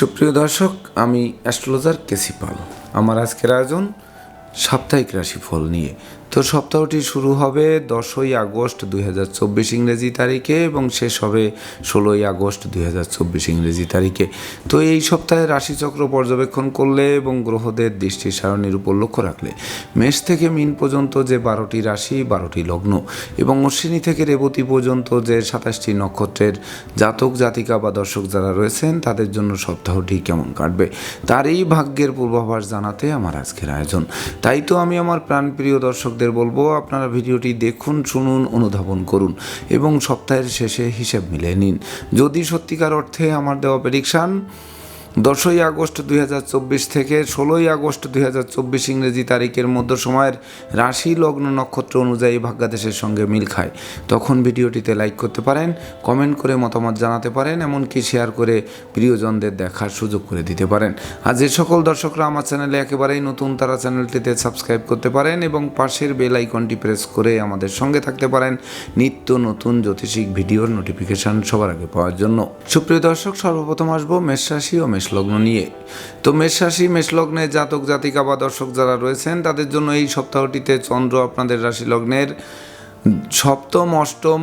সুপ্রিয় দর্শক আমি অ্যাস্ট্রোলজার কেসি পাল। আমার আজকের আয়োজন সাপ্তাহিক রাশিফল নিয়ে। তো সপ্তাহটি শুরু হবে দশই আগস্ট দুই হাজার চব্বিশ ইংরেজি তারিখে এবং শেষ হবে ষোলোই আগস্ট দুই হাজার চব্বিশ ইংরেজি তারিখে। তো এই সপ্তাহে রাশিচক্র পর্যবেক্ষণ করলে এবং গ্রহদের দৃষ্টি সারণীর উপর লক্ষ্য রাখলে মেষ থেকে মিন পর্যন্ত যে বারোটি রাশি, বারোটি লগ্ন এবং অশ্বিনী থেকে রেবতী পর্যন্ত যে সাতাশটি নক্ষত্রের জাতক, জাতিকা বা দর্শক যারা রয়েছেন, তাদের জন্য সপ্তাহটি কেমন কাটবে তারই ভাগ্যের পূর্বাভাস জানাতে আমার আজকের আয়োজন। তাই তো আমি আমার প্রাণপ্রিয় দর্শকদের বলব, আপনারা ভিডিওটি দেখুন, শুনুন, অনুধাবন করুন এবং সপ্তাহের শেষে হিসেব মিলে নিন। যদি সত্যিকার অর্থে আমার দেওয়া প্রেডিকশান দশই আগস্ট দুই হাজার চব্বিশ থেকে ষোলোই আগস্ট দুই হাজার চব্বিশ ইংরেজি তারিখের মধ্য সময়ের রাশি লগ্ন নক্ষত্র অনুযায়ী ভাগ্যাদেশের সঙ্গে মিল খায়। তখন ভিডিওটিতে লাইক করতে পারেন, কমেন্ট করে মতামত জানাতে পারেন, এমনকি শেয়ার করে প্রিয়জনদের দেখার সুযোগ করে দিতে পারেন। আর যে সকল দর্শকরা আমার চ্যানেলে একেবারেই নতুন, তারা চ্যানেলটিতে সাবস্ক্রাইব করতে পারেন এবং পাশের বেল আইকনটি প্রেস করে আমাদের সঙ্গে থাকতে পারেন নিত্য নতুন জ্যোতিষিক ভিডিওর নোটিফিকেশন সবার আগে পাওয়ার জন্য। সুপ্রিয় দর্শক, সর্বপ্রথম আসব মেষ রাশি ও মেষ লগ্ন নিয়ে। তো মেষ রাশি মেষ লগ্নের জাতক, জাতিকা বা দর্শক যারা রয়েছেন, তাদের জন্য এই সপ্তাহটিতে চন্দ্র আপনাদের রাশি লগ্নের সপ্তম, অষ্টম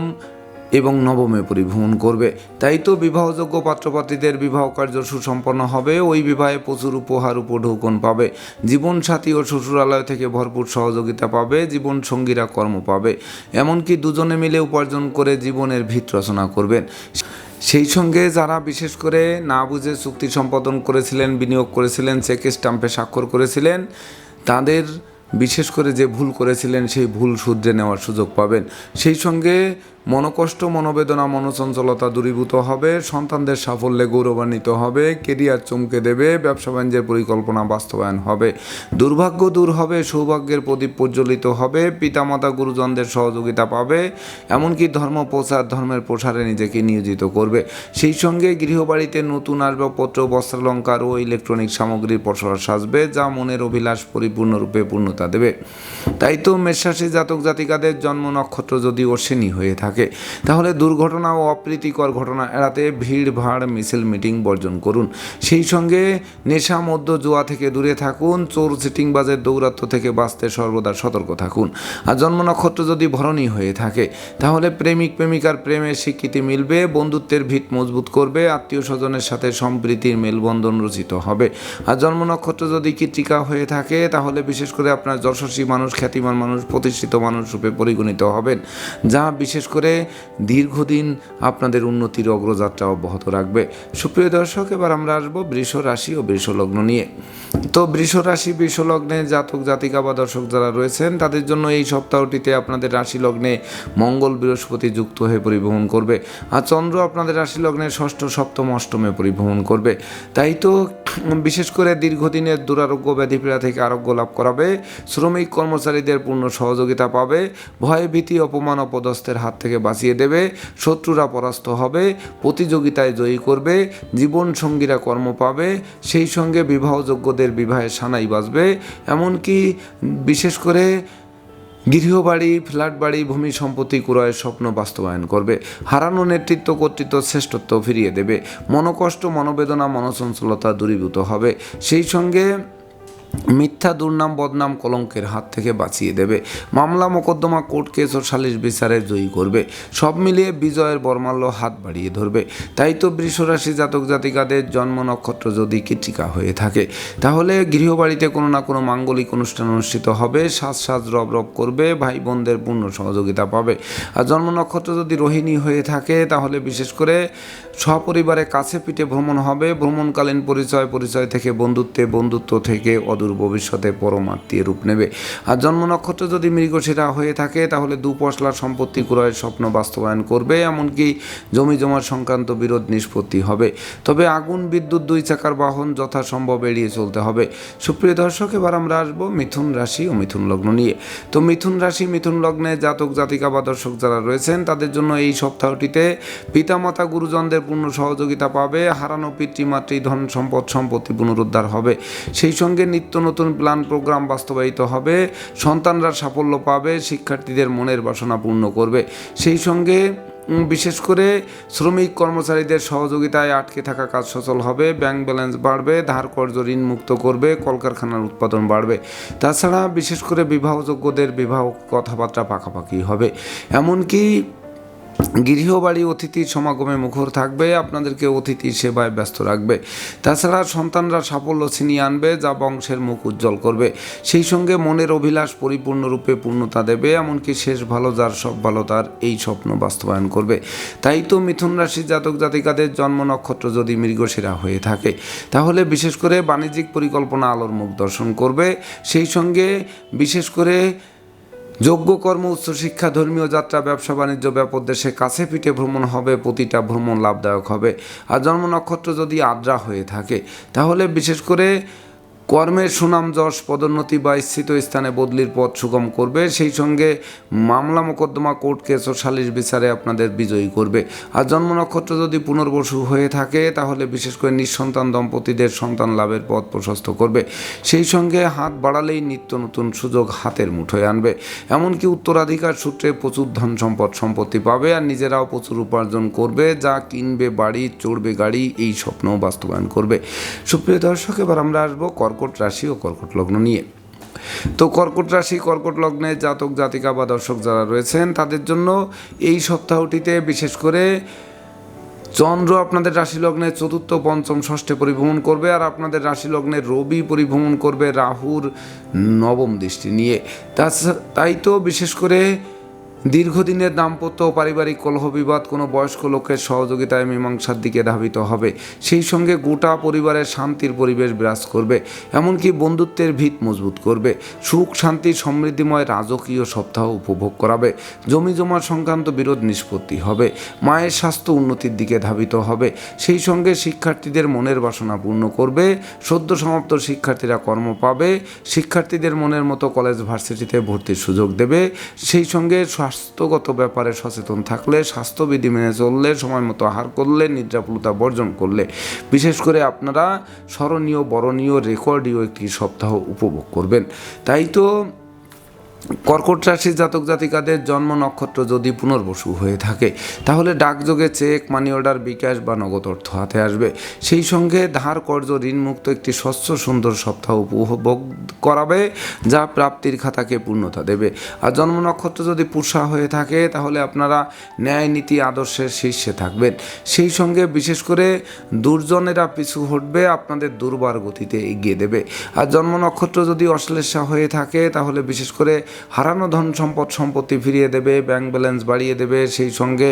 এবং নবমে পরিভ্রমণ করবে। তাই তো বিবাহযোগ্য পাত্রপাত্রীদের বিবাহ কার্য সুসম্পন্ন হবে। ওই বিবাহে প্রচুর উপহার, উপঢৌকন পাবে। জীবনসাথী ও শ্বশুরালয় থেকে ভরপুর সহযোগিতা পাবে। জীবন সঙ্গীরা কর্ম পাবে। এমনকি দুজনে মিলে উপার্জন করে জীবনের ভিত রচনা করবেন। সেই সঙ্গে যারা বিশেষ করে না বুঝে চুক্তি সম্পাদন করেছিলেন, বিনিয়োগ করেছিলেন, চেক স্টাম্পে স্বাক্ষর করেছিলেন, তাদের বিশেষ করে যে ভুল করেছিলেন, সেই ভুল শুধরে নেওয়ার সুযোগ পাবেন। সেই সঙ্গে মনোকষ্ট, মনোবেদনা, মনোচঞ্চলতা দূরীভূত হবে, সন্তানদের সাফল্যে গৌরবান্বিত হবে, কেরিয়ার চমকে দেবে, ব্যবসা বাণিজ্যের পরিকল্পনা বাস্তবায়ন হবে। দুর্ভাগ্য দূর হবে, সৌভাগ্যের প্রদীপ প্রজ্বলিত হবে, পিতামাতা, গুরুজনদের সহযোগিতা পাবে, এমনকি ধর্ম প্রচার, ধর্মের প্রসারে নিজেকে নিয়োজিত করবে। সেই সঙ্গে গৃহবাড়িতে নতুন আসবাবপত্র, বস্ত্রালঙ্কার ও ইলেকট্রনিক সামগ্রীর প্রসার সাজবে, যা মনের অভিলাষ পরিপূর্ণরূপে পূর্ণতা দেবে। তাই তো মেষরাশি জাতক জাতিকাদের জন্ম নক্ষত্র যদি অশ্বিনী হয়ে থাকে তাহলে দুর্ঘটনা ও অপ্রীতিকর ঘটনা এড়াতে ভিড়, ভাড়, মিছিল, মিটিং বর্জন করুন। সেই সঙ্গে নেশা মধ্য জুয়া থেকে দূরে থাকুন। চোর সিটিংবাজের দৌরাত্ম থেকে বাঁচতে সর্বদা সতর্ক থাকুন। আর জন্ম নক্ষত্র যদি ভরণী হয়ে থাকে, তাহলে প্রেমিক, প্রেমিকার প্রেমের স্বীকৃতি মিলবে, বন্ধুত্বের ভিত মজবুত করবে, আত্মীয় স্বজনের সাথে সম্প্রীতির মেলবন্ধন রচিত হবে। আর জন্ম নক্ষত্র যদি কৃতিকা হয়ে থাকে, তাহলে বিশেষ করে আপনার যশস্বী মানুষ, খ্যাতিমান মানুষ, প্রতিষ্ঠিত মানুষ রূপে পরিগণিত হবেন। যা বিশেষ করে দীর্ঘদিন আপনাদের উন্নতির অগ্রযাত্রা অব্যাহত রাখবে। সুপ্রিয় দর্শক, এবার আমরা আসব বৃষ রাশি ও বৃষ লগ্ন নিয়ে। তো বৃষ রাশি, বৃষ লগ্নে জাতক, জাতিকা বা দর্শক যারা রয়েছেন, তাদের জন্য এই সপ্তাহটিতে আপনাদের রাশি লগ্নে মঙ্গল বৃহস্পতি যুক্ত হয়ে পরিভ্রমণ করবে। আর চন্দ্র আপনাদের রাশি লগ্নে ষষ্ঠ, সপ্তম, অষ্টমে পরিভ্রমণ করবে। তাই তো বিশেষ করে দীর্ঘদিনের দুরারোগ্য ব্যাধিপীড়া থেকে আরোগ্য লাভ করাবে, শ্রমিক কর্মচারীদের পূর্ণ সহযোগিতা পাবে, ভয়, ভীতি, অপমান, অপদস্থের হাত থেকে বাঁচিয়ে দেবে, শত্রুরা পরাস্ত হবে, প্রতিযোগিতায় জয়ী করবে, জীবন সঙ্গীরা কর্ম পাবে, সেই সঙ্গে বিবাহযোগ্যদের বিবাহে সানাই বাজবে। এমনকি বিশেষ করে গৃহবাড়ি ফ্ল্যাট বাড়ি ভূমি সম্পত্তি ক্রয়ের স্বপ্ন বাস্তবায়ন করবে। হারানো নেতৃত্ব কর্তৃত্ব শ্রেষ্ঠত্ব ফিরিয়ে দেবে। মনোকষ্ট, মনোবেদনা, মনোচঞ্চলতা দূরীভূত হবে। সেই সঙ্গে মিথ্যা দুর্নাম, বদনাম কলঙ্কের হাত থেকে বাঁচিয়ে দেবে। মামলা, মোকদ্দমা, কোর্ট কেস ও সালিশ বিচারে জয়ী করবে। সব মিলিয়ে বিজয়ের বর্মাল্য হাত বাড়িয়ে ধরবে। তাই তো বৃষরাশি জাতক জাতিকাদের জন্ম নক্ষত্র যদি কৃতিকা হয়ে থাকে, তাহলে গৃহবাড়িতে কোনো না কোনো মাঙ্গলিক অনুষ্ঠান অনুষ্ঠিত হবে। সাজ সাজ রব রব করবে ভাই বোনদের পূর্ণ সহযোগিতা পাবে। আর জন্ম নক্ষত্র যদি রোহিণী হয়ে থাকে, তাহলে বিশেষ করে সপরিবারে কাছে পিঠে ভ্রমণ হবে। ভ্রমণকালীন পরিচয় পরিচয় থেকে বন্ধুত্বে বন্ধুত্ব থেকে অদূর ভবিষ্যতে পরমাত্মীয় রূপ নেবে। আর জন্ম নক্ষত্র যদি মৃগশিরা হয়ে থাকে, তাহলে দুপশলার সম্পত্তি ক্রয়ের স্বপ্ন বাস্তবায়ন করবে, এমনকি জমি জমা সংক্রান্ত বিরোধ নিষ্পত্তি হবে। তবে আগুন, বিদ্যুৎ, দুই চাকার বাহন যথাসম্ভব এড়িয়ে চলতে হবে। সুপ্রিয় দর্শক, এবার আমরা আসব মিথুন রাশি ও মিথুন লগ্ন নিয়ে। তো মিথুন রাশি, মিথুন লগ্নে জাতক, জাতিকা বা দর্শক যারা রয়েছেন, তাদের জন্য এই সপ্তাহটিতে পিতামাতা গুরুজনদের পূর্ণ সহযোগিতা পাবে, হারানো পিতৃমাতৃ ধন সম্পদ, সম্পত্তি পুনরুদ্ধার হবে। সেই সঙ্গে নিত্য নিত্য নতুন প্ল্যান প্রোগ্রাম বাস্তবায়িত হবে, সন্তানরা সাফল্য পাবে, শিক্ষার্থীদের মনের বাসনা পূর্ণ করবে। সেই সঙ্গে বিশেষ করে শ্রমিক কর্মচারীদের সহযোগিতায় আটকে থাকা কাজ সচল হবে ব্যাংক ব্যালেন্স বাড়বে, ধার কর্জ ঋণ মুক্ত করবে, কলকারখানার উৎপাদন বাড়বে। তাছাড়া, বিশেষ করে বিবাহযোগ্যদের বিবাহ কথাবার্তা পাকাপাকি হবে। এমনকি গৃহবাড়ি অতিথির সমাগমে মুখর থাকবে, আপনাদেরকে অতিথি সেবায় ব্যস্ত রাখবে। তাছাড়া সন্তানরা সাফল্য ছিনিয়ে আনবে, যা বংশের মুখ উজ্জ্বল করবে। সেই সঙ্গে মনের অভিলাষ পরিপূর্ণরূপে পূর্ণতা দেবে, এমনকি শেষ ভালো যার সব ভালো তার এই স্বপ্ন বাস্তবায়ন করবে। তাই তো মিথুন রাশি জাতক জাতিকাদের জন্ম নক্ষত্র যদি মৃগশিরা হয়ে থাকে, তাহলে বিশেষ করে বাণিজ্যিক পরিকল্পনা আলোর মুখ দর্শন করবে। সেই সঙ্গে বিশেষ করে যোগ্য কর্ম উচ্চশিক্ষা ধর্মীয় যাত্রা, ব্যবসা, বাণিজ্য, ব্যাপক দেশে কাছে পিঠে ভ্রমণ হবে, প্রতিটা ভ্রমণ লাভদায়ক হবে। আর জন্ম নক্ষত্র যদি আদ্রা হয়ে থাকে, তাহলে বিশেষ করে কর্মের সুনাম যশ, পদোন্নতি বা স্থিত স্থানে বদলির পথ সুগম করবে, সেই সঙ্গে মামলা মোকদ্দমা কোর্ট কেস ও সালিশ বিচারে আপনাদের বিজয়ী করবে। আর জন্ম নক্ষত্র যদি পুনর্বসু হয়ে থাকে, তাহলে বিশেষ করে নিঃসন্তান দম্পতিদের সন্তান লাভের পথ প্রশস্ত করবে। সেই সঙ্গে হাত বাড়ালেই নিত্য নতুন সুযোগ হাতের মুঠোয় আনবে। এমনকি উত্তরাধিকার সূত্রে প্রচুর ধন সম্পদ সম্পত্তি পাবে আর নিজেরাও প্রচুর উপার্জন করবে, যা কিনবে, বাড়ি, চড়বে গাড়ি, এই স্বপ্নও বাস্তবায়ন করবে। সুপ্রিয় দর্শক, এবার আমরা আসব কর্কট রাশি ও কর্কট লগ্ন নিয়ে। তো কর্কট রাশি, কর্কট লগ্নে জাতক, জাতিকা বা দর্শক যারা রয়েছেন, তাদের জন্য এই সপ্তাহটিতে বিশেষ করে চন্দ্র আপনাদের রাশি লগ্নে চতুর্থ, পঞ্চম, ষষ্ঠে পরিভ্রমণ করবে আর আপনাদের রাশি লগ্নে রবি পরিভ্রমণ করবে রাহুর নবম দৃষ্টি নিয়ে। তাই তো বিশেষ করে দীর্ঘদিনের দাম্পত্য ও পারিবারিক কলহ বিবাদ কোনো বয়স্ক লোকের সহযোগিতায় মীমাংসার দিকে ধাবিত হবে। সেই সঙ্গে গোটা পরিবারের শান্তির পরিবেশ বিরাজ করবে, এমনকি বন্ধুত্বের ভিত মজবুত করবে। সুখ, শান্তি, সমৃদ্ধিময় রাজকীয় সপ্তাহ উপভোগ করাবে। জমি জমা সংক্রান্ত বিরোধ নিষ্পত্তি হবে। মায়ের স্বাস্থ্য উন্নতির দিকে ধাবিত হবে। সেই সঙ্গে শিক্ষার্থীদের মনের বাসনা পূর্ণ করবে। সদ্য সমাপ্ত শিক্ষার্থীরা কর্ম পাবে। শিক্ষার্থীদের মনের মতো কলেজ ভার্সিটিতে ভর্তির সুযোগ দেবে। সেই সঙ্গে স্বাস্থ্যগত ব্যাপারে সচেতন থাকলে, স্বাস্থ্যবিধি মেনে চললে, সময় মতো আহার করলে, নিদ্রাপুলতা বর্জন করলে। বিশেষ করে আপনারা স্মরণীয়, বরণীয়, রেকর্ডীয় একটি সপ্তাহ উপভোগ করবেন। তাই তো কর্কট রাশির জাতক জাতিকাদের জন্ম নক্ষত্র যদি পুনর্বসু হয়ে থাকে, তাহলে ডাকযোগে চেক মানি অর্ডার বিকাশ বা নগদ অর্থ হাতে আসবে। সেই সঙ্গে ধার কর্য ঋণমুক্ত একটি স্বচ্ছ সুন্দর সপ্তাহ উপভোগ করাবে, যা প্রাপ্তির খাতাকে পূর্ণতা দেবে। আর জন্ম নক্ষত্র যদি পুষা হয়ে থাকে, তাহলে আপনারা ন্যায় নীতি আদর্শের শীর্ষে থাকবেন। সেই সঙ্গে বিশেষ করে দুর্জনেরা পিছু হটবে, আপনাদের দুর্বার গতিতে এগিয়ে দেবে। আর জন্ম নক্ষত্র যদি অশ্লেষা হয়ে থাকে, তাহলে বিশেষ করে হারানো ধন সম্পদ সম্পত্তি ফিরিয়ে দেবে ব্যাংক ব্যালেন্স বাড়িয়ে দেবে, সেই সঙ্গে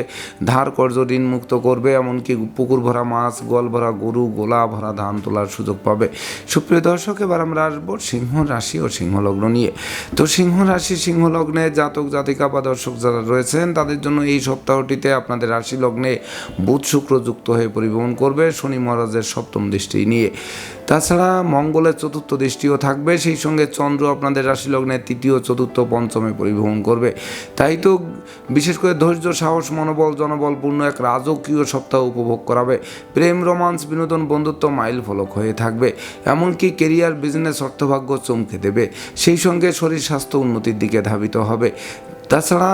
ধার কর্জ ঋণ মুক্ত করবে, এমনকি পুকুর ভরা মাছ, গল ভরা গরু, গোলা ভরা ধান তোলার সুযোগ পাবে। সুপ্রিয় দর্শক, এবার আমরা আসব সিংহ রাশি ও সিংহ লগ্ন নিয়ে। তো সিংহ রাশি, সিংহ লগ্নে জাতক, জাতিকা বা দর্শক যারা রয়েছেন, তাদের জন্য এই সপ্তাহটিতে আপনাদের রাশি লগ্নে বুধ শুক্র যুক্ত হয়ে পরিভ্রমণ করবে, শনি মহারাজের সপ্তম দৃষ্টি নিয়ে। তাছাড়া মঙ্গলের চতুর্থ দৃষ্টিও থাকবে, সেই সঙ্গে চন্দ্র আপনাদের রাশি লগ্নে তৃতীয়, চতুর্থ, পঞ্চমে পরিভ্রমণ করবে। তাই তো বিশেষ করে ধৈর্য, সাহস, মনোবল, জনবলপূর্ণ এক রাজকীয় সপ্তাহ উপভোগ করাবে। প্রেম, রোমান্স, বিনোদন, বন্ধুত্ব মাইল ফলক হয়ে থাকবে। এমনকি কেরিয়ার, বিজনেস, অর্থভাগ্য চমকে দেবে। সেই সঙ্গে শরীর স্বাস্থ্য উন্নতির দিকে ধাবিত হবে। তাছাড়া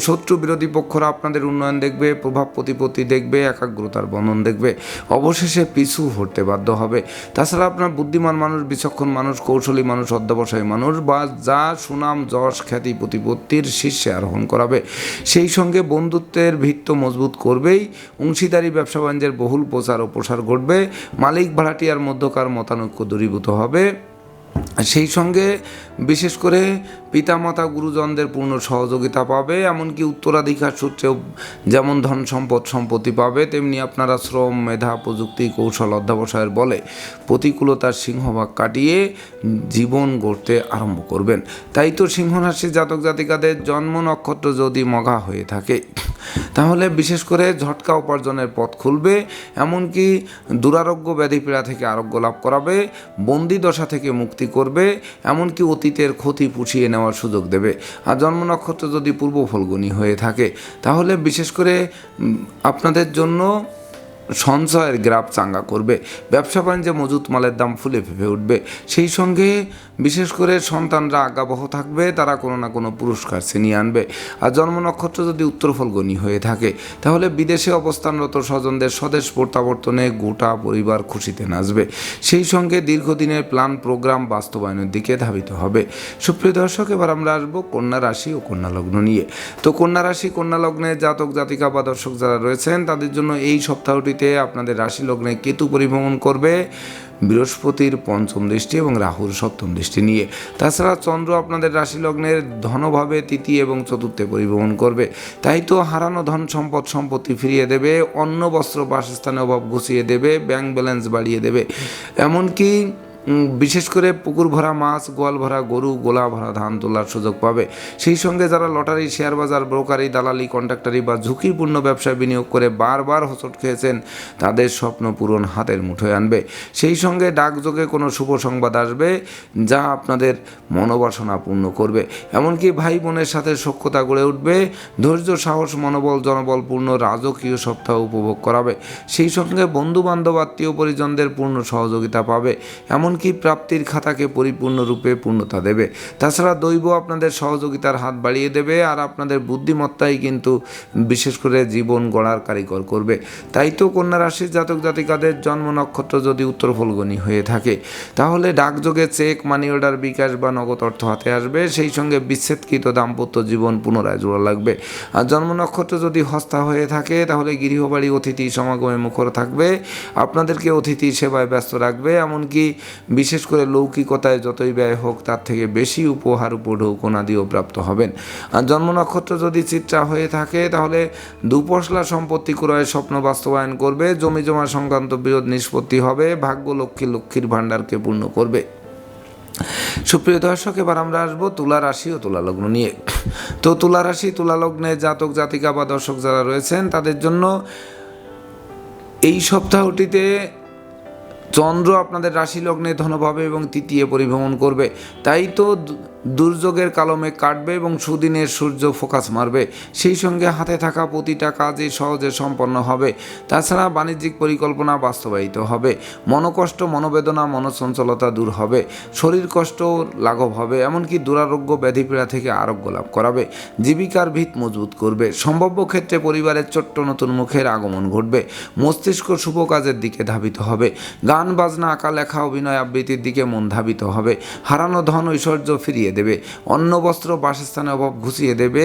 শত্রু বিরোধী পক্ষরা আপনাদের উন্নয়ন দেখবে, প্রভাব প্রতিপত্তি দেখবে, একাগ্রতার বন্ধন দেখবে, অবশেষে পিছু হতে বাধ্য হবে। তাছাড়া আপনার বুদ্ধিমান মানুষ, বিচক্ষণ মানুষ, কৌশলী মানুষ, অধ্যবসায়ী মানুষ, বা যা সুনাম, যশ, খ্যাতি, প্রতিপত্তির শীর্ষে আরোহণ করাবে, সেই সঙ্গে বন্ধুত্বের ভিত্ত মজবুত করবেই। অংশীদারি, ব্যবসা বাণিজ্যের বহুল প্রচার ও প্রসার ঘটবে। মালিক ভাড়াটিয়ার মধ্যকার মতানৈক্য দূরীভূত হবে। সেই সঙ্গে বিশেষ করে পিতামাতা গুরুজনদের পূর্ণ সহযোগিতা পাবে, এমনকি উত্তরাধিকার সূত্রেও যেমন ধন সম্পদ সম্পত্তি পাবে, তেমনি আপনারা শ্রম, মেধা, প্রযুক্তি, কৌশল, অধ্যবসায়ের বলে প্রতিকূলতার সিংহভাগ কাটিয়ে জীবন গড়তে আরম্ভ করবেন। তাই তো সিংহ রাশির জাতক জাতিকাদের জন্ম নক্ষত্র যদি মঘা হয়ে থাকে তাহলে বিশেষ করে ঝটকা উপার্জনের পথ খুলবে, এমনকি দুরারোগ্য ব্যাধিপীড়া থেকে আরোগ্য লাভ করাবে, বন্দি দশা থেকে মুক্তি করবে, এমনকি অতীতের ক্ষতি পুষিয়ে নেওয়ার সুযোগ দেবে। আর জন্ম নক্ষত্র যদি পূর্ব ফলগুনি হয়ে থাকে, তাহলে বিশেষ করে আপনাদের জন্য সঞ্চয়ের গ্রাফ চাঙ্গা করবে। ব্যবসা বাণিজ্যে মজুত মালের দাম ফুলে ফেঁপে উঠবে। সেই সঙ্গে বিশেষ করে সন্তানরা আজ্ঞাবহ থাকবে, তারা কোনো না কোনো পুরস্কার ছিনিয়ে আনবে। আর জন্ম নক্ষত্র যদি উত্তর ফলগনি হয়ে থাকে, তাহলে বিদেশে অবস্থানরত স্বজনদের স্বদেশ প্রত্যাবর্তনে গোটা পরিবার খুশিতে নাচবে। সেই সঙ্গে দীর্ঘদিনের প্ল্যান প্রোগ্রাম বাস্তবায়নের দিকে ধাবিত হবে। সুপ্রিয় দর্শক, এবার আমরা আসব কন্যা রাশি ও কন্যা লগ্ন নিয়ে। তো কন্যা রাশি, কন্যা লগ্নে জাতক জাতিকা বা দর্শক যারা রয়েছেন, তাদের জন্য এই সপ্তাহটিতে আপনাদের রাশি লগ্নে কেতু পরিভ্রমণ করবে, বৃহস্পতির পঞ্চম দৃষ্টি এবং রাহুর সপ্তম দৃষ্টি নিয়ে। তাছাড়া চন্দ্র আপনাদের রাশি লগ্নের ধনভাবে তৃতীয় এবং চতুর্থে পরিভ্রমণ করবে। তাই তো হারানো ধন সম্পদ সম্পত্তি ফিরিয়ে দেবে, অন্ন, বস্ত্র বাসস্থানে অভাব ঘুষিয়ে দেবে ব্যাংক ব্যালেন্স বাড়িয়ে দেবে। এমনকি বিশেষ করে পুকুর ভরা মাছ, গোয়াল ভরা গরু, গোলা ভরা ধান তোলার সুযোগ পাবে। সেই সঙ্গে যারা লটারি, শেয়ার বাজার, ব্রোকারি, দালালি, কন্ট্রাক্টারি বা ঝুঁকিপূর্ণ ব্যবসায় বিনিয়োগ করে বারবার হোঁচট খেয়েছেন, তাদের স্বপ্ন পূরণ হাতের মুঠোয় আনবে। সেই সঙ্গে ডাকযোগে কোনো শুভ সংবাদ আসবে, যা আপনাদের মনোবাসনা পূর্ণ করবে। এমনকি ভাই বোনের সাথে সখ্যতা গড়ে উঠবে, ধৈর্য, সাহস, মনোবল, জনবলপূর্ণ রাজকীয় সপ্তাহ উপভোগ করাবে। সেই সঙ্গে বন্ধু বান্ধব আত্মীয় পরিজনদের পূর্ণ সহযোগিতা পাবে। এমনকি প্রাপ্তির খাতাকে পরিপূর্ণরূপে পূর্ণতা দেবে। তাছাড়া দৈব আপনাদের সহযোগিতার হাত বাড়িয়ে দেবে আর আপনাদের বুদ্ধিমত্তাই কিন্তু বিশেষ করে জীবন গড়ার কারিগর করবে। তাই তো কন্যা রাশির জাতক জাতিকাদের জন্ম নক্ষত্র যদি উত্তর ফলগনি হয়ে থাকে, তাহলে ডাকযোগে চেক মানি অর্ডার বিকাশ বা নগদ অর্থ হাতে আসবে। সেই সঙ্গে বিচ্ছেদকৃত দাম্পত্য জীবন পুনরায় জোড়া লাগবে। আর জন্ম নক্ষত্র যদি হস্তা হয়ে থাকে, তাহলে গৃহবাড়ি অতিথি সমাগমে মুখর থাকবে। আপনাদেরকে অতিথি সেবায় ব্যস্ত রাখবে। এমনকি বিশেষ করে লৌকিকতায় যতই ব্যয় হোক, তার থেকে বেশি উপহার উপঢৌকনা দিয়েও প্রাপ্ত হবেন। আর জন্ম নক্ষত্র যদি চিত্রা হয়ে থাকে, তাহলে দুপশলা সম্পত্তি ক্রয়ের স্বপ্ন বাস্তবায়ন করবে, জমি জমা সংক্রান্ত বিরোধ নিষ্পত্তি হবে, ভাগ্য লক্ষ্মী লক্ষ্মীর ভাণ্ডারকে পূর্ণ করবে। সুপ্রিয় দর্শক, এবার আমরা আসব তুলা রাশি ও তুলা লগ্ন নিয়ে। তো তুলা রাশি, তুলা লগ্নে জাতক, জাতিকা বা দর্শক যারা রয়েছেন, তাদের জন্য এই সপ্তাহটিতে চন্দ্র আপনাদের রাশি লগ্নে ধনভাবে এবং তৃতীয় পরিভ্রমণ করবে। তাই তো দুর্যোগের কালমে কাটবে এবং সুদিনের সূর্য ফোকাস মারবে। সেই সঙ্গে হাতে থাকা প্রতিটা কাজই সহজে সম্পন্ন হবে। তাছাড়া বাণিজ্যিক পরিকল্পনা বাস্তবায়িত হবে। মনোকষ্ট, মনোবেদনা, মনচঞ্চলতা দূর হবে। শরীর কষ্ট লাঘব হবে, এমনকি দুরারোগ্য ব্যাধিপীড়া থেকে আরোগ্য লাভ করাবে। জীবিকার ভিত মজবুত করবে। সম্ভাব্য ক্ষেত্রে পরিবারের ছোট্ট নতুন মুখের আগমন ঘটবে। মস্তিষ্ক শুভ কাজের দিকে ধাবিত হবে। গান, বাজনা, আঁকা, লেখা, অভিনয় আবৃত্তির দিকে মন ধাবিত হবে। হারানো ধন, ঐশ্বর্য ফিরিয়ে দেবে। অন্ন, বস্ত্র, বাসস্থানে অভাব ঘুষিয়ে দেবে।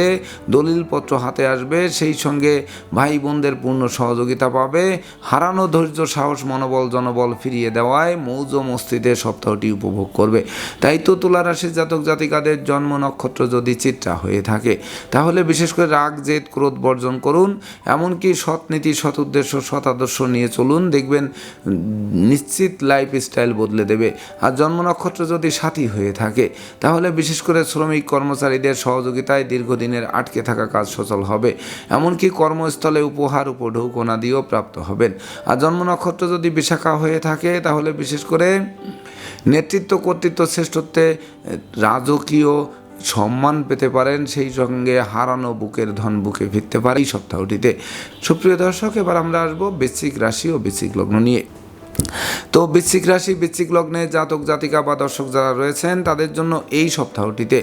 দলিলপত্র হাতে আসবে, সেই সঙ্গে ভাই বোনদের পূর্ণ সহযোগিতা পাবে। হারানো ধৈর্য, সাহস, মনোবল, জনবল ফিরিয়ে দেওয়ায় মৌজ মস্তিতে সপ্তাহটি উপভোগ করবে। তাই তো তুলা রাশির জাতক জাতিকাদের জন্ম নক্ষত্র যদি চিত্রা হয়ে থাকে, তাহলে বিশেষ করে রাগ, জেদ, ক্রোধ বর্জন করুন। এমনকি সৎ নীতি, সৎ উদ্দেশ্য, সৎ আদর্শ নিয়ে চলুন। দেখবেন নিশ্চিত লাইফ স্টাইল বদলে দেবে। আর জন্ম নক্ষত্র যদি সাথী হয়ে থাকে, তাহলে বিশেষ করে শ্রমিক কর্মচারীদের সহযোগিতায় দীর্ঘদিনের আটকে থাকা কাজ সচল হবে। এমনকি কর্মস্থলে উপহার উপঢৌকনা দিয়েও প্রাপ্ত হবেন। আর জন্ম নক্ষত্র যদি বিশাখা হয়ে থাকে, তাহলে বিশেষ করে নেতৃত্ব কর্তৃত্ব শ্রেষ্ঠত্বে রাজকীয় সম্মান পেতে পারেন, সেই সঙ্গে হারানো বুকের ধন বুকে ফিরতে পারে এই সপ্তাহটিতে। সুপ্রিয় দর্শক, এবার আমরা আসব বৃশ্চিক রাশি ও বৃশ্চিক লগ্ন নিয়ে। তো বৃশ্চিক রাশি, বৃশ্চিক লগ্নে জাতক, জাতিকা বা দর্শক যারা রয়েছেন, তাদের জন্য এই সপ্তাহটিতে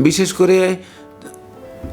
বিশেষ করে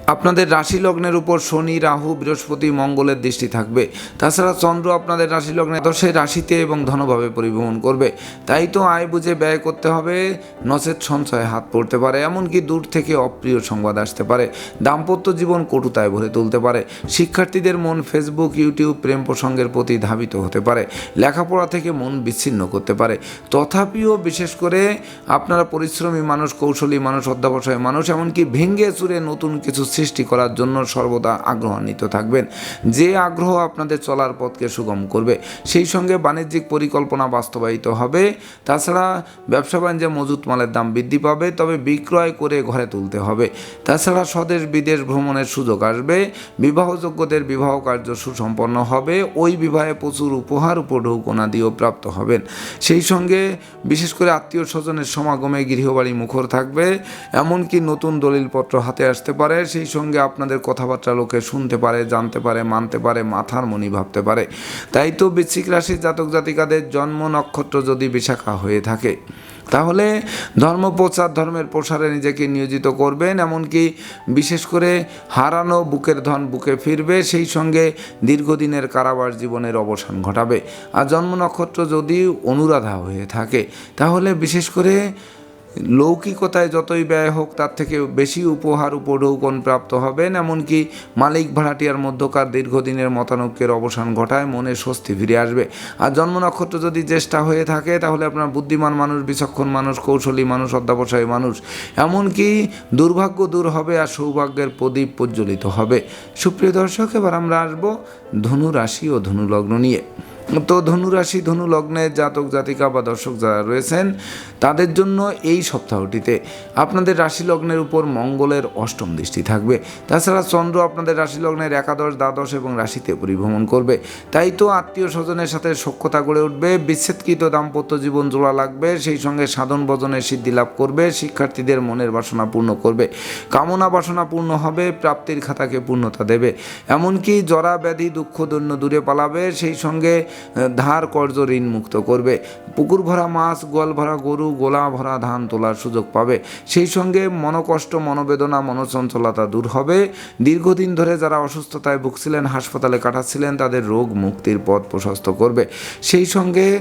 আপনাদের রাশি লগ্নের উপর শনি, রাহু, বৃহস্পতি, মঙ্গলের দৃষ্টি থাকবে। তাছাড়া চন্দ্র আপনাদের রাশি লগ্নে দশে রাশিতে এবং ধনভাবে পরিবহন করবে। তাই তো আয় বুঝে ব্যয় করতে হবে, নচেত সঞ্চয়ে হাত পড়তে পারে, এমনকি দূর থেকে অপ্রিয় সংবাদ আসতে পারে। দাম্পত্য জীবন কটুতায় ভরে তুলতে পারে। শিক্ষার্থীদের মন ফেসবুক ইউটিউব প্রেম প্রসঙ্গের প্রতি ধাবিত হতে পারে। লেখাপড়া থেকে মন বিচ্ছিন্ন করতে পারে। তথাপিও বিশেষ করে আপনারা পরিশ্রমী মানুষ, কৌশলী মানুষ, অধ্যাবসায়ী মানুষ, এমনকি ভেঙ্গে চুরে নতুন কিছু সৃষ্টি করার জন্য সর্বদা আগ্রহান্বিত থাকবেন। যে আগ্রহ আপনাদের চলার পথকে সুগম করবে, সেই সঙ্গে বাণিজ্যিক পরিকল্পনা বাস্তবায়িত হবে। তাছাড়া ব্যবসা বাণিজ্যে মজুত মালের দাম বৃদ্ধি পাবে, তবে বিক্রয় করে ঘরে তুলতে হবে। তাছাড়া স্বদেশ বিদেশ ভ্রমণের সুযোগ আসবে, বিবাহযোগ্যদের বিবাহ কার্য সুসম্পন্ন হবে, ওই বিবাহে প্রচুর উপহার, উপঢৌকনা দিয়েও প্রাপ্ত হবেন। সেই সঙ্গে বিশেষ করে আত্মীয় স্বজনের সমাগমে গৃহবাড়ি মুখর থাকবে, এমনকি নতুন দলিলপত্র হাতে আসতে পারে, সেই সেই সঙ্গে আপনাদের কথাবার্তা লোকে শুনতে পারে, জানতে পারে, মানতে পারে, মাথার মনি ভাবতে পারে। তাই তো বৃশ্চিক রাশির জাতক জাতিকাদের জন্ম নক্ষত্র যদি বিশাখা হয়ে থাকে, তাহলে ধর্ম প্রচার, ধর্মের প্রসারে নিজেকে নিয়োজিত করবেন, এমনকি বিশেষ করে হারানো বুকের ধন বুকে ফিরবে, সেই সঙ্গে দীর্ঘদিনের কারাবাস জীবনের অবসান ঘটাবে। আর জন্ম নক্ষত্র যদি অনুরাধা হয়ে থাকে, তাহলে বিশেষ করে লৌকিকতায় যতই ব্যয় হোক, তার থেকে বেশি উপহার উপঢৌকন প্রাপ্ত হবেন। এমনকি মালিক ভাড়াটিয়ার মধ্যকার দীর্ঘদিনের মতানৈক্যের অবসান ঘটায় মনে স্বস্তি ফিরে আসবে। আর জন্ম নক্ষত্র যদি চেষ্টা হয়ে থাকে, তাহলে আপনার বুদ্ধিমান মানুষ, বিচক্ষণ মানুষ, কৌশলী মানুষ, অধ্যাবসায়ী মানুষ, এমনকি দুর্ভাগ্য দূর হবে আর সৌভাগ্যের প্রদীপ প্রজ্বলিত হবে। সুপ্রিয় দর্শক, এবার আমরা আসব ধনু রাশি ও ধনু লগ্ন নিয়ে। তো ধনুরাশি ধনু লগ্নের জাতক, জাতিকা বা দর্শক যারা রয়েছেন, তাদের জন্য এই সপ্তাহটিতে আপনাদের রাশি লগ্নের উপর মঙ্গলের অষ্টম দৃষ্টি থাকবে। তাছাড়া চন্দ্র আপনাদের রাশি লগ্নের একাদশ, দ্বাদশ এবং রাশিতে পরিভ্রমণ করবে। তাই তো আত্মীয় স্বজনের সাথে সখ্যতা গড়ে উঠবে, বিচ্ছেদকৃত দাম্পত্য জীবন জোড়া লাগবে, সেই সঙ্গে সাধন ভজনের সিদ্ধি লাভ করবে, শিক্ষার্থীদের মনের বাসনা পূর্ণ করবে, কামনা বাসনা পূর্ণ হবে, প্রাপ্তির খাতাকে পূর্ণতা দেবে। এমনকি জরা, ব্যাধি, দুঃখ, দৈন্য দূরে পালাবে, সেই সঙ্গে ধার কর্য ঋণ মুক্ত করবে। পুকুর ভরা মাছ, গোয়াল ভরা গরু, গোলা ভরা ধান তোলার সুযোগ পাবে। সেই সঙ্গে মনকষ্ট, মনোবেদনা, মনোচঞ্চলতা দূর হবে। দীর্ঘদিন ধরে যারা অসুস্থতায় ভুগছিলেন, হাসপাতালে কাটাচ্ছিলেন, তাদের রোগ মুক্তির পথ প্রশস্ত করবে। সেই সঙ্গে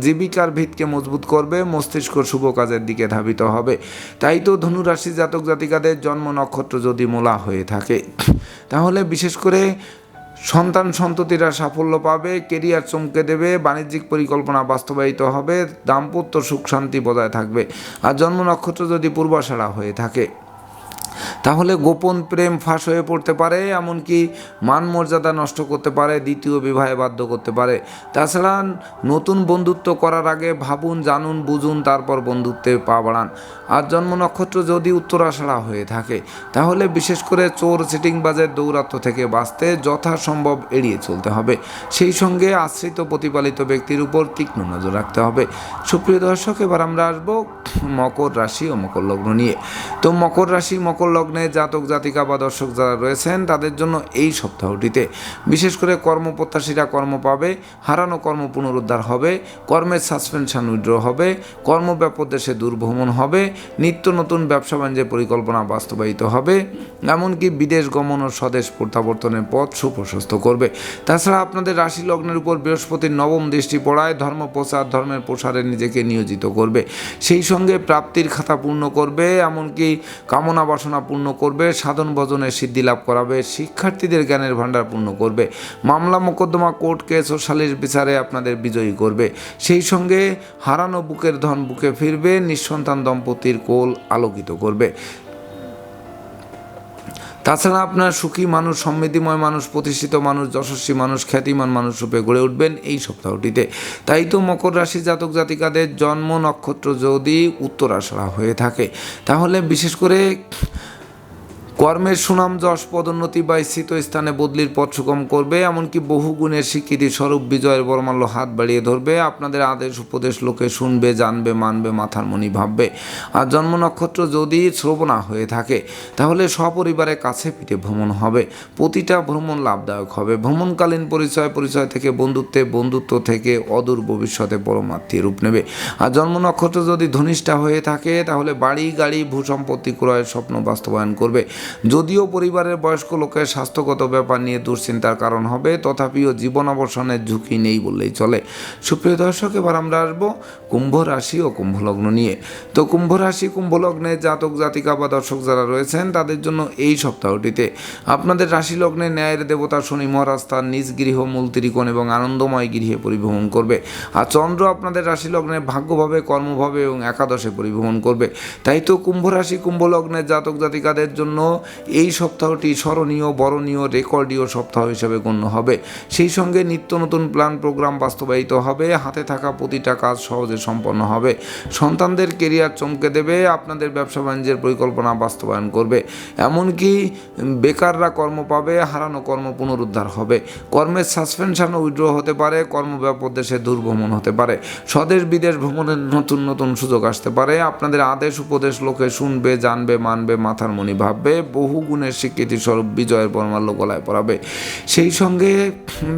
জীবিকার ভিতকে মজবুত করবে মস্তিষ্ক শুভ কাজের দিকে ধাবিত হবে। তাই তো ধনুরাশি জাতক জাতিকাদের জন্ম নক্ষত্র যদি মোলা হয়ে থাকে। তাহলে বিশেষ করে সন্তান সন্ততিরা সাফল্য পাবে, কেরিয়ার চমকে দেবে, বাণিজ্যিক পরিকল্পনা বাস্তবায়িত হবে, দাম্পত্য সুখ শান্তি বজায় থাকবে। আর জন্ম নক্ষত্র যদি পূর্বাশারা হয়ে থাকে। তাহলে গোপন প্রেম ফাঁস হয়ে পড়তে পারে, এমনকি মান মর্যাদা নষ্ট করতে পারে, দ্বিতীয় বিবাহে বাধ্য করতে পারে। তাছাড়া নতুন বন্ধুত্ব করার আগে ভাবুন, জানুন, বুঝুন, তারপর বন্ধুত্বে পা বাড়ান। আর জন্ম নক্ষত্র যদি উত্তরাষাঢ়া হয়ে থাকে, তাহলে বিশেষ করে চোর সিটিংবাজের দৌরাত্ম থেকে বাঁচতে যথাসম্ভব এড়িয়ে চলতে হবে। সেই সঙ্গে আশ্রিত প্রতিপালিত ব্যক্তির উপর তীক্ষ্ণ নজর রাখতে হবে। সুপ্রিয় দর্শক, এবার আমরা আসব মকর রাশি ও মকর লগ্ন নিয়ে। তো মকর রাশি, মকর লগ্নে জাতক, জাতিকা বা দর্শক যারা রয়েছেন, তাদের জন্য এই সপ্তাহটিতে বিশেষ করে কর্মপ্রত্যাশীরা কর্ম পাবে, হারানো কর্ম পুনরুদ্ধার হবে, কর্মের সাসপেনশন উইড্র হবে কর্মব্যাপক দেশে দুর্ভ্রমণ হবে, নিত্য নতুন ব্যবসা বাণিজ্যের পরিকল্পনা বাস্তবায়িত হবে, এমনকি বিদেশ গমন ও স্বদেশ প্রত্যাবর্তনের পথ সুপ্রশস্ত করবে। তাছাড়া আপনাদের রাশি লগ্নের উপর বৃহস্পতির নবম দৃষ্টি পড়ায় ধর্ম প্রচার, ধর্মের প্রসারে নিজেকে নিয়োজিত করবে। সেই সঙ্গে প্রাপ্তির খাতা পূর্ণ করবে, এমনকি কামনা বাসনা পূর্ণ করবে, সাধন ভজনের সিদ্ধি লাভ করাবে, শিক্ষার্থীদের জ্ঞানের ভাণ্ডার পূর্ণ করবে। মামলা মোকদ্দমা কোর্ট কেস ও সালিশ বিচারে আপনাদের বিজয়ী করবে। সেই সঙ্গে হারানো বুকের ধন বুকে ফিরবে, নিঃসন্তান দম্পতির কোল আলোকিত করবে। তাছাড়া আপনার সুখী মানুষ, সমৃদ্ধিময় মানুষ, প্রতিষ্ঠিত মানুষ, যশস্বী মানুষ, খ্যাতিমান মানুষ রূপে গড়ে উঠবেন এই সপ্তাহটিতে। তাই তো মকর রাশি জাতক জাতিকাদের জন্ম নক্ষত্র যদি উত্তরাষাঢ়া হয়ে থাকে, তাহলে বিশেষ করে কর্মের সুনাম যশ পদোন্নতি বা স্থিত স্থানে বদলির পথ সুগম করবে, এমনকি বহু গুণের স্বীকৃতি স্বরূপ বিজয়ের বরমাল্য হাত বাড়িয়ে ধরবে, আপনাদের আদেশ, উপদেশ, লোকে শুনবে, জানবে, মানবে, মাথার মনি ভাববে। আর জন্ম নক্ষত্র যদি শ্রবণা হয়ে থাকে, তাহলে সপরিবারে কাছে পিঠে ভ্রমণ হবে। প্রতিটা ভ্রমণ লাভদায়ক হবে। ভ্রমণকালীন পরিচয় পরিচয় থেকে বন্ধুত্বে, বন্ধুত্ব থেকে অদূর ভবিষ্যতে পরমাত্মীয় রূপ নেবে। আর জন্ম নক্ষত্র যদি ধনিষ্ঠা হয়ে থাকে, তাহলে বাড়ি, গাড়ি, ভূসম্পত্তি ক্রয়ের স্বপ্ন বাস্তবায়ন করবে। যদিও পরিবারের বয়স্ক লোকের স্বাস্থ্যগত ব্যাপার নিয়ে দুশ্চিন্তার কারণ হবে, তথাপিও জীবন অবসানের ঝুঁকি নেই বললেই চলে। সুপ্রিয় দর্শক, এবার আমরা আসব কুম্ভ রাশি ও কুম্ভলগ্ন নিয়ে। তো কুম্ভ রাশি কুম্ভ লগ্নে জাতক, জাতিকা বা দর্শক যারা রয়েছেন, তাদের জন্য এই সপ্তাহটিতে আপনাদের রাশি লগ্নে ন্যায়ের দেবতা শনি মহারাজ তার নিজ গৃহ, মূল ত্রিকোণ এবং আনন্দময় গৃহে পরিভ্রমণ করবে। আর চন্দ্র আপনাদের রাশি লগ্নে ভাগ্যভাবে, কর্মভাবে এবং একাদশে পরিভ্রমণ করবে। তাই তো কুম্ভ রাশি কুম্ভ লগ্নের জাতক, জাতিকাদের জন্য এই সপ্তাহটি স্মরণীয়, বরণীয়, রেকর্ডীয় সপ্তাহ হিসেবে গণ্য হবে। সেই সঙ্গে নিত্য নতুন প্ল্যান প্রোগ্রাম বাস্তবায়িত হবে। হাতে থাকা প্রতিটা কাজ সহজে সম্পন্ন হবে। সন্তানদের কেরিয়ার চমকে দেবে, আপনাদের ব্যবসা বাণিজ্যের পরিকল্পনা বাস্তবায়ন করবে। এমনকি বেকাররা কর্ম পাবে, হারানো কর্ম পুনরুদ্ধার হবে। কর্মের সাসপেনশন উইড্র হতে পারে, কর্মব্যাপক দেশে দুর্ভ্রমণ হতে পারে। স্বদেশ বিদেশ ভ্রমণের নতুন নতুন সুযোগ আসতে পারে। আপনাদের আদেশ, উপদেশ, লোকে শুনবে, জানবে, মানবে, মাথার মনি ভাববে। বহু গুণের স্বীকৃতি স্বরূপ বিজয়ের বর্মাল্য গলায় পড়াবে সেই সঙ্গে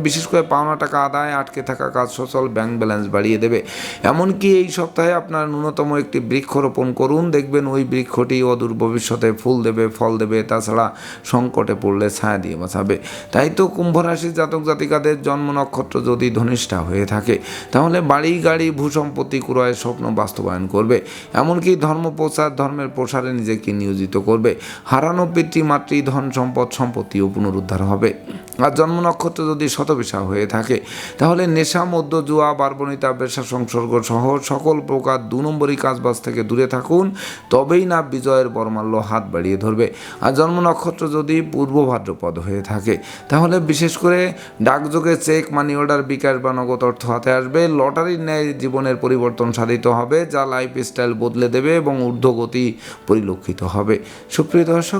বিশেষ করে পাওনা টাকা আদায়, আটকে থাকা কাজ সচল ব্যাংক ব্যালেন্স বাড়িয়ে দেবে। এমনকি এই সপ্তাহে আপনার ন্যূনতম একটি বৃক্ষ রোপণ করুন। দেখবেন ওই বৃক্ষটি অদূর ভবিষ্যতে ফুল দেবে, ফল দেবে, তাছাড়া সংকটে পড়লে ছায়া দিয়ে বাঁচাবে। তাই তো কুম্ভ রাশির জাতক জাতিকাদের জন্ম নক্ষত্র যদি ধনিষ্ঠা হয়ে থাকে, তাহলে বাড়ি, গাড়ি ভূসম্পত্তি ক্রয়ের স্বপ্ন বাস্তবায়ন করবে। এমনকি ধর্ম প্রচার ধর্মের প্রসারে নিজেকে নিয়োজিত করবে। হারানো পিতৃ মাতৃ ধন সম্পদ সম্পত্তিও পুনরুদ্ধার হবে। আর জন্ম নক্ষত্র যদি শতবিশা হয়ে থাকে, তাহলে নেশা মধ্য জুয়া বার্বণিতা পেশা সংসর্গ সহ সকল প্রকার দু নম্বরই কাজবাজ থেকে দূরে থাকুন, তবেই না বিজয়ের বর্মাল্য হাত বাড়িয়ে ধরবে। আর জন্ম নক্ষত্র যদি পূর্ব ভাদ্রপদ হয়ে থাকে, তাহলে বিশেষ করে ডাকযোগে চেক, মানি অর্ডার, বিকাশ বা নগদ অর্থ হাতে আসবে। লটারির ন্যায় জীবনের পরিবর্তন সাধিত হবে, যা লাইফ স্টাইল বদলে দেবে এবং ঊর্ধ্বগতি পরিলক্ষিত হবে। সুপ্রিয় দর্শক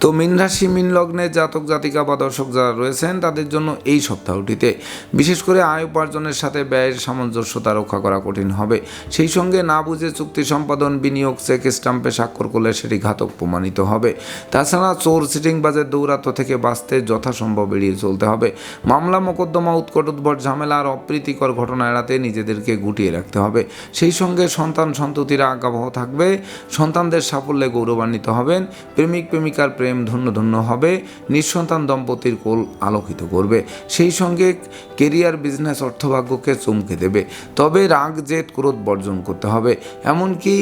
তো মীন রাশি, মীন লগ্নে জাতক, জাতিকা বা দর্শক যারা রয়েছেন, তাদের জন্য এই সপ্তাহটিতে বিশেষ করে আয় উপার্জনের সাথে ব্যয়ের সামঞ্জস্যতা রক্ষা করা কঠিন হবে। সেই সঙ্গে না বুঝে চুক্তি সম্পাদন, বিনিয়োগ, চেক স্টাম্পে স্বাক্ষর করলে সেটি ঘাতক প্রমাণিত হবে। তাছাড়া চোর সিটিং সিটিংবাজের দৌরাত্ম থেকে বাঁচতে যথাসম্ভব এড়িয়ে চলতে হবে। মামলা, মোকদ্দমা, উৎকট উদ্ভট ঝামেলা আর অপ্রীতিকর ঘটনা এড়াতে নিজেদেরকে গুটিয়ে রাখতে হবে। সেই সঙ্গে সন্তান সন্ততিরা আজ্ঞাবহ থাকবে। সন্তানদের সাফল্যে গৌরবান্বিত হবেন। প্রেমিক প্রেমিকার প্রেম ধন্য ধন্য হবে, নিঃসন্তান দম্পতির কোল আলোকিত করবে। সেই সঙ্গে কেরিয়ার, বিজনেস, অর্থভাগ্যকে চমকে দেবে। তবে রাগ, জেদ, ক্রোধ বর্জন করতে হবে। এমনকি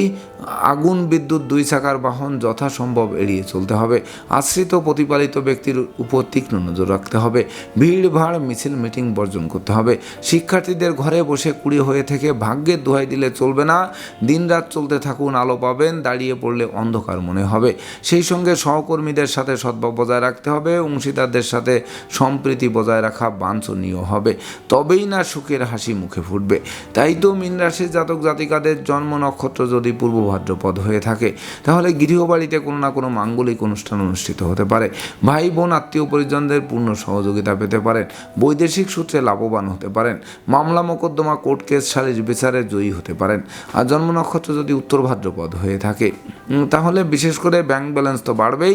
আগুন, বিদ্যুৎ, দুই চাকার বাহন যথাসম্ভব এড়িয়ে চলতে হবে। আশ্রিত প্রতিপালিত ব্যক্তির উপর তীক্ষ্ণ নজর রাখতে হবে। ভিড়, ভাড়, মিছিল, মিটিং বর্জন করতে হবে। শিক্ষার্থীদের ঘরে বসে কুড়ি হয়ে থেকে ভাগ্যের দোহাই দিলে চলবে না। দিনরাত চলতে থাকুন, আলো পাবেন, দাঁড়িয়ে পড়লে অন্ধকার মনে হবে। সেই সঙ্গে সহকর্মীদের সাথে সদ্ভাব বজায় রাখতে হবে, অংশীদারদের সাথে সম্প্রীতি বজায় রাখা বাঞ্ছনীয় হবে। তবেই না সুখের হাসি মুখে ফুটবে। তাই তো মীন রাশির জাতক জাতিকাদের জন্ম নক্ষত্র যদি পূর্ব ভাদ্রপদ হয়ে থাকে, তাহলে গৃহবাড়িতে কোনো না কোনো মাঙ্গলিক অনুষ্ঠান অনুষ্ঠিত হতে পারে। ভাই বোন, আত্মীয় পরিজনদের পূর্ণ সহযোগিতা পেতে পারেন, বৈদেশিক সূত্রে লাভবান হতে পারেন, মামলা মোকদ্দমা কোর্ট কেস, সালিশ বিচারে জয়ী হতে পারেন। আর জন্ম নক্ষত্র যদি উত্তর ভাদ্রপদ হয়ে থাকে তাহলে বিশেষ করে ব্যাংক ব্যালেন্স তো বাড়বেই।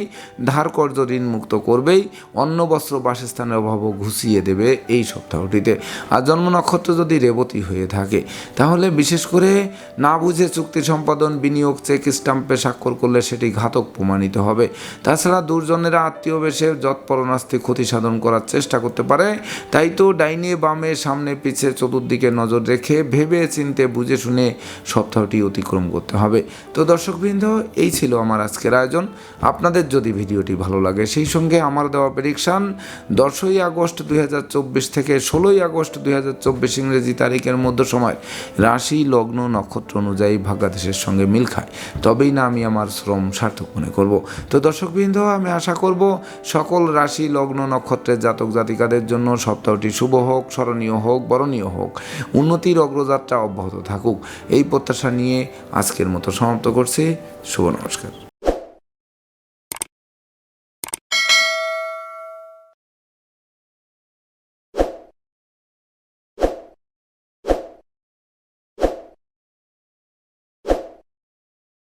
ধার কর্য ঋণ মুক্ত করবেই অন্ন বস্ত্র বাসস্থানের অভাবও ঘুষিয়ে দেবে এই সপ্তাহটিতে। আর জন্ম নক্ষত্র যদি রেবতী হয়ে থাকে, তাহলে বিশেষ করে না বুঝে চুক্তি সম্পাদন, বিনিয়োগ, চেক স্টাম্পে স্বাক্ষর করলে সেটি ঘাতক প্রমাণিত হবে। তাছাড়া দুর্জনেরা আত্মীয় বেশে যৎপরণাস্তি ক্ষতি সাধন করার চেষ্টা করতে পারে। তাই তো ডাইনে বামে সামনে পিছে চতুর্দিকে নজর রেখে ভেবে চিনতে বুঝে শুনে সপ্তাহটি অতিক্রম করতে হবে। তো দর্শকবৃন্দ, এই ছিল আমার আজকের আয়োজন। আপনাদের যদি ভিডিওটি ভালো লাগে, সেই সঙ্গে আমার দেওয়া প্রেডিকশান দশই আগস্ট দুই হাজার চব্বিশ থেকে ষোলোই আগস্ট দুই হাজার চব্বিশ ইংরেজি তারিখের মধ্য সময় রাশি, লগ্ন, নক্ষত্র অনুযায়ী ভাগ্যাদেশের সঙ্গে মিল খায়। তবেই না আমি আমার শ্রম সার্থক মনে করব। তো দর্শকবৃন্দ, আমি আশা করব সকল রাশি, লগ্ন, নক্ষত্রের জাতক জাতিকাদের জন্য সপ্তাহটি শুভ হোক, স্মরণীয় হোক, বরণীয় হোক, উন্নতির অগ্রযাত্রা অব্যাহত থাকুক। এই প্রত্যাশা নিয়ে আজকের মতো সমাপ্ত করছি। শুভ নমস্কার।